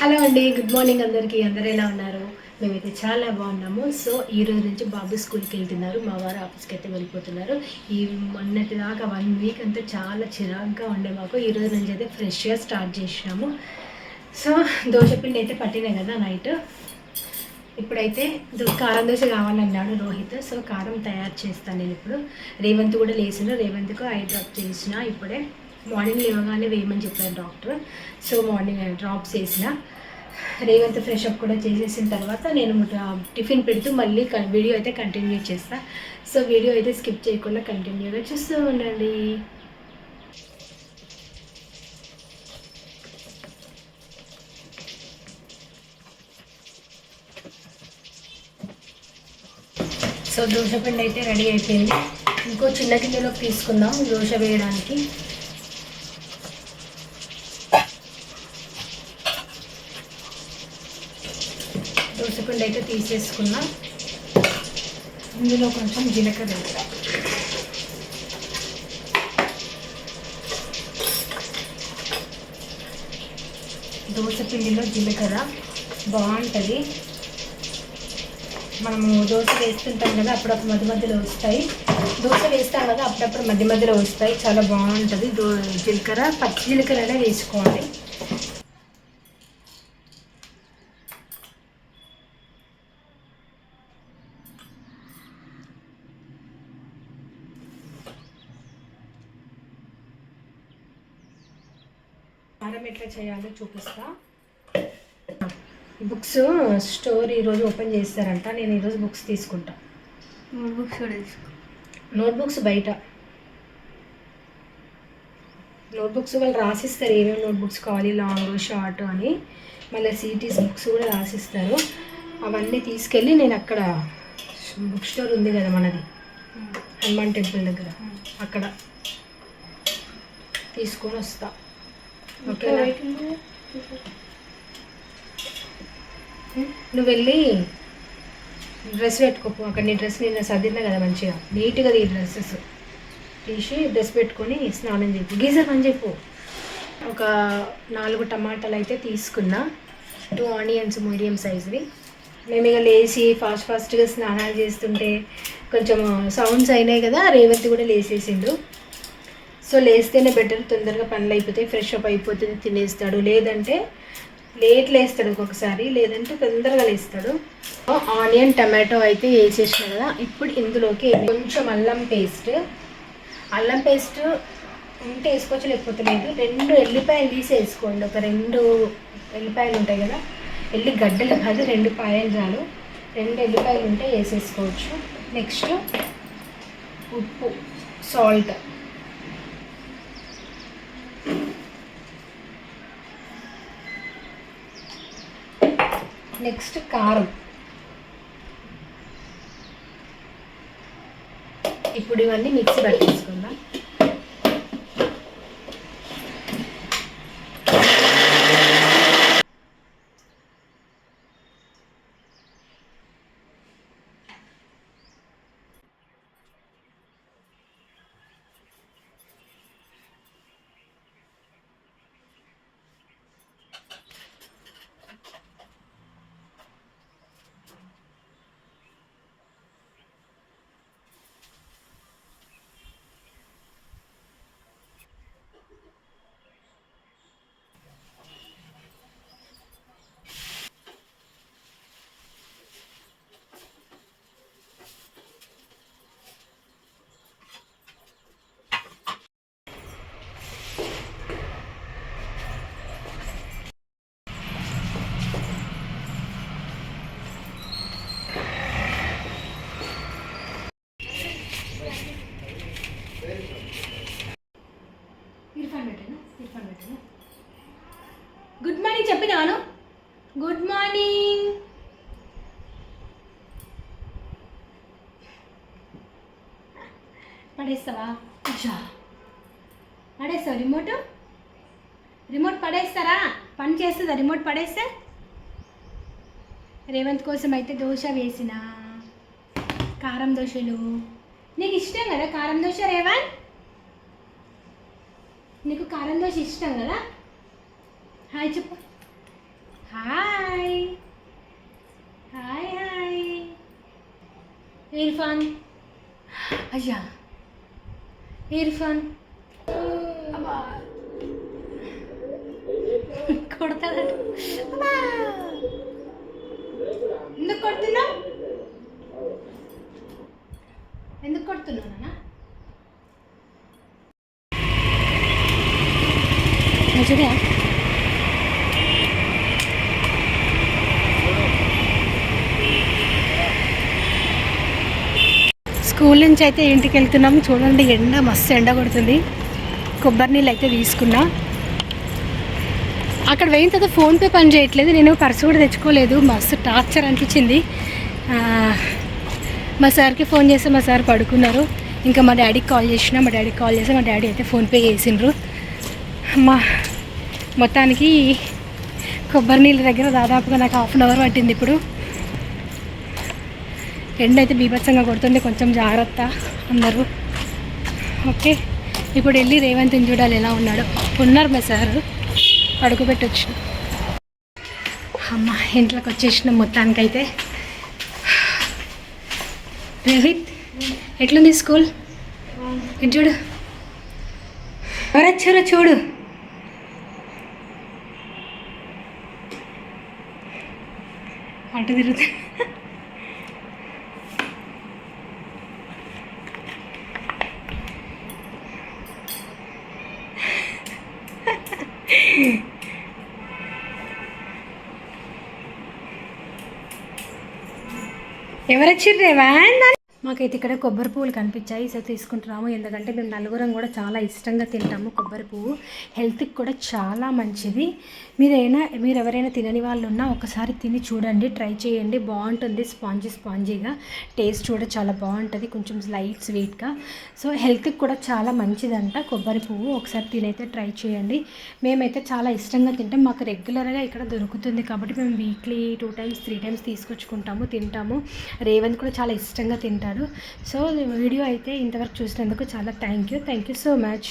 Hello అండి good morning అందరికీ. అందరు ఎలా ఉన్నారు? మేమైతే చాలా బాగున్నాము. సో ఈ రోజు నుంచి బాబు స్కూల్కి వెళ్తున్నారు. మా వారు ఆఫీస్కి అయితే వెళ్ళిపోతున్నారు. ఈ మొన్నటి దాకా వన్ వీక్ అంతా చాలా చిరాగ్గా ఉండే మాకు. ఈ రోజు నుంచి అయితే ఫ్రెష్గా స్టార్ట్ చేసినాము. సో దోశపిండి అయితే పట్టినాయి కదా నైట్. ఇప్పుడైతే దో- కారం దోశ కావాలన్నాడు రోహిత్. సో కారం తయారు చేస్తాను నేను ఇప్పుడు. రేవంత్ కూడా లేచిన రేవంత్కు ఐ డ్రాప్ చేసిన ఇప్పుడే. మార్నింగ్ లేవగానే వేయమని చెప్పాను డాక్టర్. సో మార్నింగ్ డ్రాప్స్ వేసిన రేవంత్ ఫ్రెష్ అప్ కూడా చేసేసిన తర్వాత నేను టిఫిన్ పెడుతూ మళ్ళీ వీడియో అయితే కంటిన్యూ చేస్తా. సో వీడియో అయితే స్కిప్ చేయకుండా కంటిన్యూగా చూస్తూ ఉండండి. సో దోశ పిండి అయితే రెడీ అయిపోయింది. ఇంకో చిన్న గిన్నెలోకి తీసుకుందాం దోశ వేయడానికి. దోశ అయితే తీసేసుకున్నా. ఇందులో కొంచెం జీలకర్ర వేస్తా. దోశ పిండిలో జీలకర్ర. బాగుంటుంది. మనము దోశ వేస్తుంటాం కదా అప్పుడప్పుడు మధ్య మధ్యలో వస్తాయి. దోశ వేస్తాం కదా అప్పుడప్పుడు మధ్య మధ్యలో వస్తాయి. చాలా బాగుంటుంది. దో జీలకర్ర పచ్చి జీలకర్ర వేసుకోండి. వేసుకోవాలి కారం ఎట్లా చేయాలో చూపిస్తా. బుక్స్ స్టోర్ ఈరోజు ఓపెన్ చేస్తారంట. నేను ఈరోజు బుక్స్ తీసుకుంటా. బుక్స్ కూడా తీసుకో. నోట్బుక్స్ బయట. నోట్బుక్స్ వాళ్ళు రాసిస్తారు. ఏమేమి నోట్బుక్స్ కావాలి? లాంగ్ షార్ట్ అని. మళ్ళీ సిటీస్ బుక్స్ కూడా రాసిస్తారు. అవన్నీ తీసుకెళ్ళి నేను అక్కడ బుక్ స్టోర్ ఉంది కదా మనది. హనుమాన్ టెంపుల్ దగ్గర. అక్కడ తీసుకొని వస్తా. ఓకేనా? నువ్వు వెళ్ళి డ్రెస్ పెట్టుకోపో. అక్కడ నీ డ్రెస్ నిన్న సర్దిన్నా కదా మంచిగా? నీట్గా ఈ డ్రెస్సెస్. తీసి డ్రెస్ పెట్టుకొని స్నానం చెప్పు గీజర్ పని చెప్పు. ఒక నాలుగు టమాటాలు అయితే తీసుకున్నా. టూ ఆనియన్స్ మీడియం సైజ్వి. మేము ఇక లేచి ఫాస్ట్ ఫాస్ట్గా స్నానాలు చేస్తుంటే కొంచెం సౌండ్స్ అయినాయి కదా రేవంత్ కూడా లేచేసిండు సో లేస్తేనే బెటర్ తొందరగా పనులు అయిపోతాయి ఫ్రెష్ అప్ అయిపోతుంది తినేస్తాడు. లేదంటే లేట్ లేస్తాడు ఒక్కొక్కసారి లేదంటే తొందరగా లేస్తాడు. ఆనియన్ టమాటో అయితే వేసేసిన కదా ఇప్పుడు ఇందులోకి కొంచెం అల్లం పేస్ట్. అల్లం పేస్ట్ ఉంటే వేసుకోవచ్చు లేకపోతే లేదు? రెండు ఎల్లిపాయలు తీసి వేసుకోండి. ఒక రెండు ఎల్లిపాయలు ఉంటాయి కదా ఎల్లి గడ్డలు కాదు రెండు పాయలు చాలు. రెండు ఎల్లిపాయలు ఉంటే వేసేసుకోవచ్చు. నెక్స్ట్ ఉప్పు సాల్ట్. నెక్స్ట్ కారం ఇప్పుడు ఇవన్నీ మిక్సీ పట్టేసుకుందాం ఇర్ఫాన్ పెట్టాను ఇర్ఫాన్ పెట్టాను గుడ్ మార్నింగ్ చెప్పినాను గుడ్ మార్నింగ్ పడేస్తావా? ఉషా పడేస్తావా రిమోట్ రిమోట్ పడేస్తారా? పని చేస్తుందా? రిమోట్ పడేస్తే? రేవంత్ కోసం అయితే దోశ వేసిన. కారం దోశలు. నీకు ఇష్టం కదా కారం దోశ రేవంత్? నీకు కారం దోశ ఇష్టం కదా? హాయ్ చెప్పు. హాయ్ హాయ్ హాయ్ ఇర్ఫాన్ అయ్యా ఇర్ఫాన్ కొడతాడు ఎందుకు కొడుతున్నావు ఎందుకు కొడుతున్నావు నాన్న స్కూల్ నుంచి అయితే ఇంటికి వెళ్తున్నాము. చూడండి ఎండ మస్తు ఎండ కొడుతుంది. కొబ్బరి నీళ్ళు అయితే తీసుకున్నా. అక్కడ పోయిన తర్వాత ఫోన్పే పని చేయట్లేదు. నేను పర్సు కూడా తెచ్చుకోలేదు. మస్తు టార్చర్ అనిపించింది. మా సార్కి ఫోన్ చేస్తే మా సార్ పడుకున్నారు. ఇంకా మా డాడీకి కాల్ చేసిన మా డాడీకి కాల్ చేస్తే మా డాడీ అయితే ఫోన్పే చేసిండ్రు. మా మొత్తానికి కొబ్బరి నీళ్ళ దగ్గర దాదాపుగా నాకు హాఫ్ అన్ అవర్ పట్టింది ఇప్పుడు. ఎండ అయితే బీభత్సంగా కొడుతుంది. కొంచెం జాగ్రత్త అందరూ. ఓకే. ఇప్పుడు వెళ్ళి రేవంత్ని చూడాలి ఎలా ఉన్నాడు. ఉన్నారు మా సార్. పడుకోబెట్టొచ్చు అమ్మ ఇంట్లోకి వచ్చేసిన మొత్తానికైతే. రేవిత్ ఎట్లుంది స్కూల్? ఇటు చూడు. ఎవరొచ్చారో చూడు. అటు తిరుగుతా. ఎవరొచ్చిర్రే వ్యాన్ మాకైతే ఇక్కడ కొబ్బరి పువ్వులు కనిపించాయి. సో తీసుకుంటున్నాము. ఎందుకంటే మేము నలుగురం కూడా చాలా ఇష్టంగా తింటాము కొబ్బరి పువ్వు. హెల్త్కి కూడా చాలా మంచిది. మీరైనా మీరు ఎవరైనా తినని వాళ్ళు ఉన్నా ఒకసారి తిని చూడండి. ట్రై చేయండి. బాగుంటుంది. స్పాంజీ స్పాంజీగా. టేస్ట్ కూడా చాలా బాగుంటుంది. కొంచెం లైట్ స్వీట్గా సో హెల్త్కి కూడా చాలా మంచిదంట కొబ్బరి పువ్వు. ఒకసారి తినైతే ట్రై చేయండి. మేమైతే చాలా ఇష్టంగా తింటాం. మాకు రెగ్యులర్గా ఇక్కడ దొరుకుతుంది కాబట్టి మేము weekly two times three times తీసుకొచ్చుకుంటాము తింటాము. రేవంత్ కూడా చాలా ఇష్టంగా తింటాము సో వీడియో అయితే ఇంతవరకు చూసినందుకు చాలా thank you. Thank you so much.